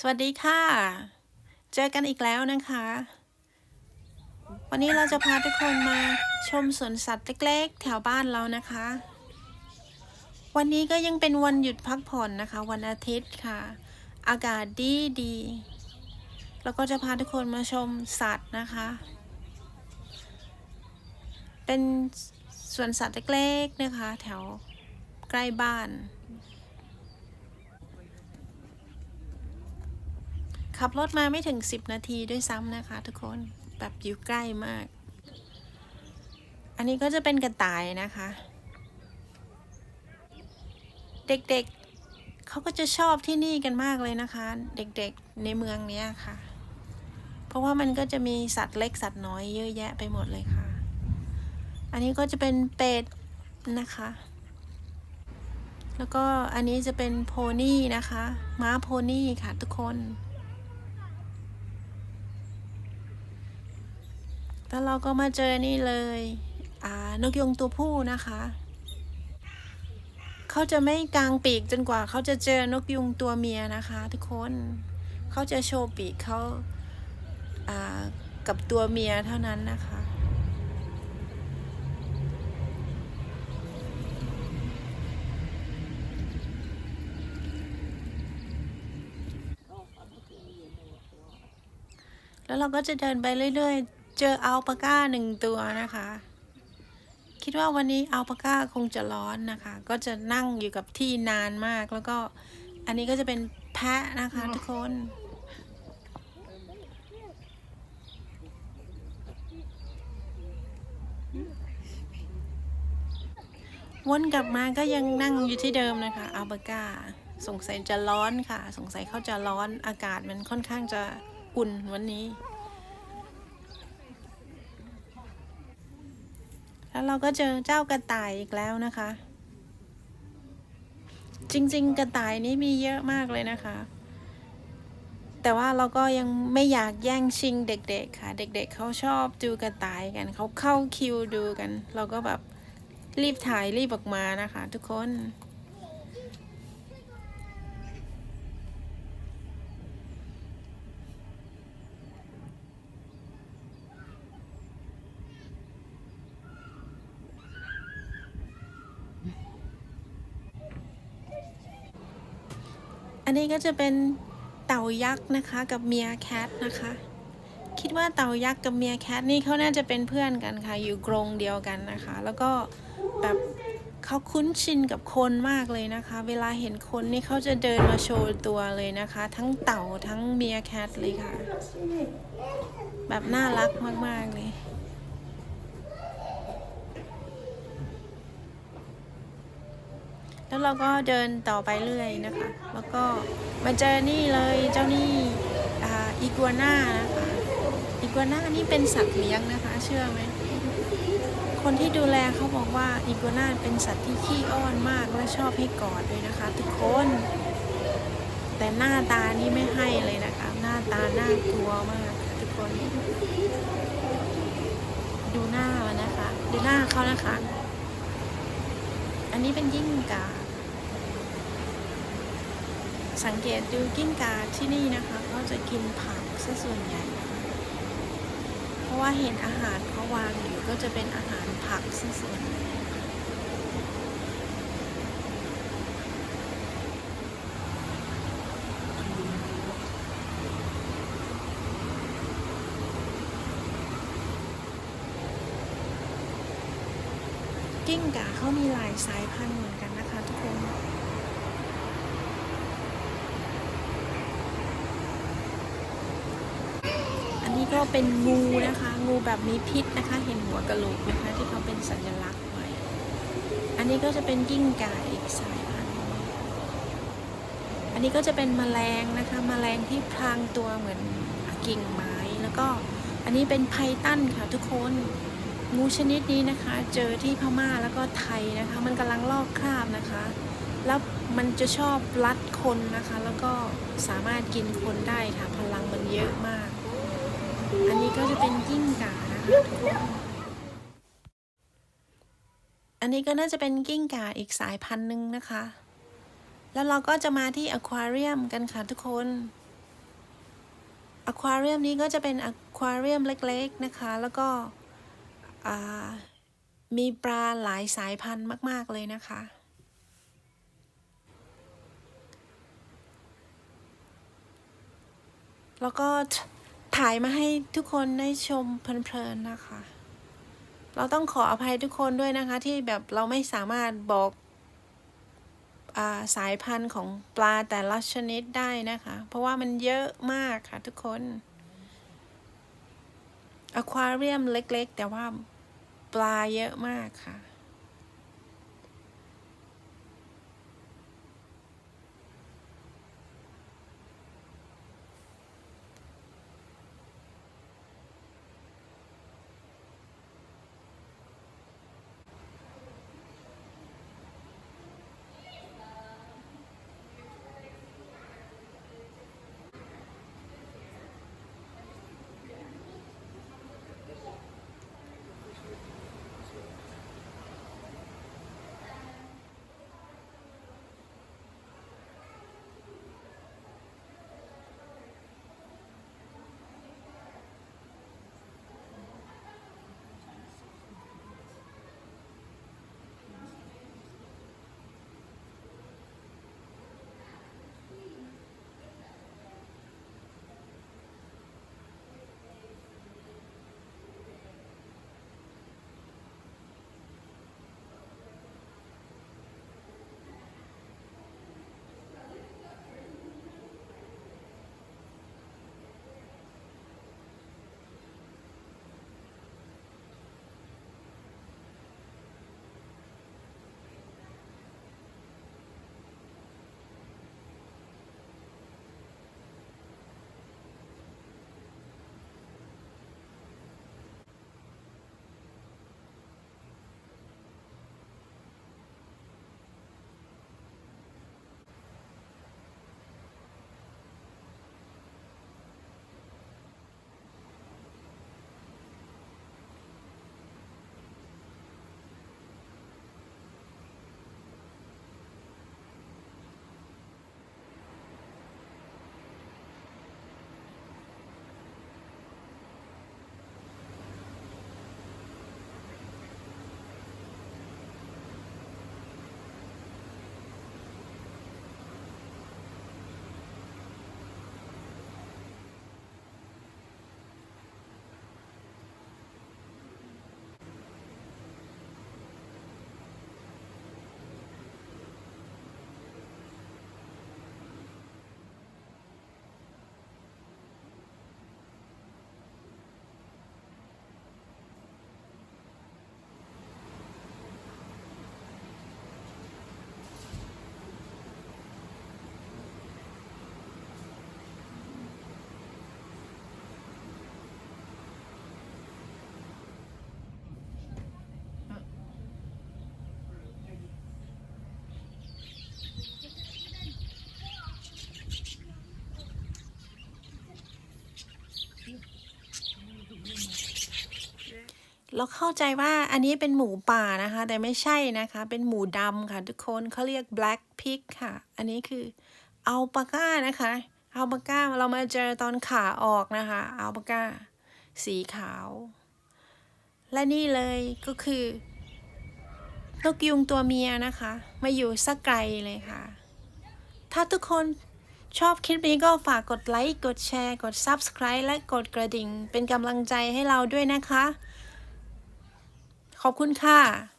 สวัสดีค่ะ เจอกันอีกแล้วนะคะ วันนี้เราจะพาทุกคนมาชมสวนสัตว์เล็กๆ แถวบ้านเรานะคะ วันนี้ก็ยังเป็นวันหยุดพักผ่อนนะคะ วันอาทิตย์ค่ะ อากาศดีดีๆแล้วก็จะพาทุกคนมาชมสัตว์นะคะ เป็นสวนสัตว์เล็กๆนะคะ แถวใกล้บ้าน ขับรถมาไม่ถึง 10 นาทีด้วยซ้ำนะคะทุกคนแบบอยู่ใกล้มาก อันนี้ก็จะเป็นกระต่ายนะคะ เด็กๆเขาก็จะชอบที่นี่กันมากเลยนะคะ เด็กๆในเมืองเนี้ยค่ะ เพราะว่ามันก็จะมีสัตว์เล็กสัตว์น้อยเยอะแยะไปหมดเลยค่ะ อันนี้ก็จะเป็นเป็ดนะคะ แล้วก็อันนี้จะเป็นโพนี่นะคะ ม้าโพนี่ค่ะทุกคน แล้วเราก็มาเจอนี่เลยอ่านกยงตัวผู้นะคะ เขาจะไม่กางปีกจนกว่าเขาจะเจอนกยุงตัวเมียนะคะ ทุกคน เขาจะโชว์ปีกเขาอ่ากับตัวเมียเท่านั้นนะคะ แล้วเราก็จะเดินไปเรื่อย ๆ เจออัลปาก้าหนึ่งตัวนะคะ คิดว่าวันนี้อัลปาก้าคงจะร้อนนะคะ ก็จะนั่งอยู่กับที่นานมากแล้วก็อันนี้ก็จะเป็นแพะนะคะทุกคนวนกลับมาก็ยังนั่งอยู่ที่เดิมนะคะอัลปาก้าสงสัยจะร้อนค่ะ สงสัยเขาจะร้อนอากาศมันค่อนข้างจะอุ่นวันนี้ แล้วเราก็เจอเจ้ากระต่ายอีกแล้วนะคะ จริง ๆ กระต่ายนี้มีเยอะมากเลยนะคะ แต่ว่าเราก็ยังไม่อยากแย่งชิงเด็ก ๆ ค่ะ เด็ก ๆเเขาชอบดูกระต่ายกันเขาเข้าคิวดูกัน เราก็แบบรีบถ่ายรีบออกมานะคะ ทุกคน อันนี้ก็จะเป็นเต่ายักษ์นะคะกับเมียแคทนะคะ คิดว่าเต่ายักษ์กับเมียแคทนี่เขาน่าจะเป็นเพื่อนกันค่ะ อยู่กรงเดียวกันนะคะ แล้วก็แบบเขาคุ้นชินกับคนมากเลยนะคะ เวลาเห็นคนนี่เขาจะเดินมาโชว์ตัวเลยนะคะ ทั้งเต่าทั้งเมียแคทเลยค่ะ แบบน่ารักมาก ๆ เลย แล้วเราก็เดินต่อไปเรื่อยนะคะ แล้วก็มาเจอนี่เลยเจ้านี่อ,อีกัวน่านะคะอีกัวน่านี่เป็นสัตว์เลี้ยงนะคะ เชื่อไหมคนที่ดูแลเขาบอกว่าอีกัวน่าเป็นสัตว์ที่ขี้อ้อนมากและชอบให้กอดเลยนะคะทุกคน แต่หน้าตานี่ไม่ให้เลยนะคะ หน้าตาน่ากลัวมากค่ะทุกคน ดูหน้ามันนะคะ ดูหน้าเขานะคะ อันนี้เป็นกิ้งกา สังเกตดูกิ้งกาที่นี่นะคะเขาจะกินผักซะส่วนใหญ่ เพราะว่าเห็นอาหารเขาวางอยู่ก็จะเป็นอาหารผักซะส่วนใหญ่กิ้งก่าเขามีหลายสายพันธุ์เหมือนกันนะคะทุกคน อันนี้ก็ เป็นงูนะคะ งูแบบมีพิษนะคะ เห็นหัวกะโหลกนะคะ ที่เขาเป็นสัญลักษณ์ไว้ อันนี้ก็จะเป็นกิ้งก่าอีกสายพันธุ์อันนี้ก็จะเป็นแมลงนะคะแมลงที่พรางตัวเหมือนกิ่งไม้ แล้วก็อันนี้เป็นไพตันค่ะทุกคนงูชนิดนี้นะคะ เจอที่พม่าแล้วก็ไทยนะคะ มันกำลังลอกคราบนะคะ แล้วมันจะชอบรัดคนนะคะ แล้วก็สามารถกินคนได้ค่ะ พลังมันเยอะมาก อันนี้ก็จะเป็นกิ้งก่านะคะทุกคนอันนี้ก็น่าจะเป็นกิ้งก่าอีกสายพันธุ์หนึ่งนะคะ แล้วเราก็จะมาที่อควาเรียมกันค่ะทุกคนอควาเรียมนี้ก็จะเป็นอควาเรียมเล็กๆนะคะ แล้วก็มีปลาหลายสายพันธุ์มาก ๆ เลยนะคะ แล้วก็ ถ่ายมาให้ทุกคนได้ชมเพลินๆนะคะ เราต้องขออภัยทุกคนด้วยนะคะ ที่แบบเราไม่สามารถบอกอาสายพันธุ์ของปลาแต่ละชนิดได้นะคะ เพราะว่ามันเยอะมากค่ะทุกคนอควาเรียมเล็กๆ แต่ว่าปลาเยอะมากค่ะ เราเข้าใจว่าอันนี้เป็นหมูป่านะคะ แต่ไม่ใช่นะคะ เป็นหมูดำค่ะ ทุกคนเขาเรียก black pig ค่ะ อันนี้คืออัลปาก้านะคะอัลปาก้าเรามาเจอตอนขาออกนะคะอัลปาก้า สีขาว และนี่เลยก็คือนกยุงตัวเมียนะคะ มาอยู่สักไกลเลยค่ะ ถ้าทุกคนชอบคลิปนี้ก็ฝากกดไลค์ กดแชร์ กด Subscribe และกดกระดิ่ง เป็นกำลังใจให้เราด้วยนะคะ ขอบคุณค่ะ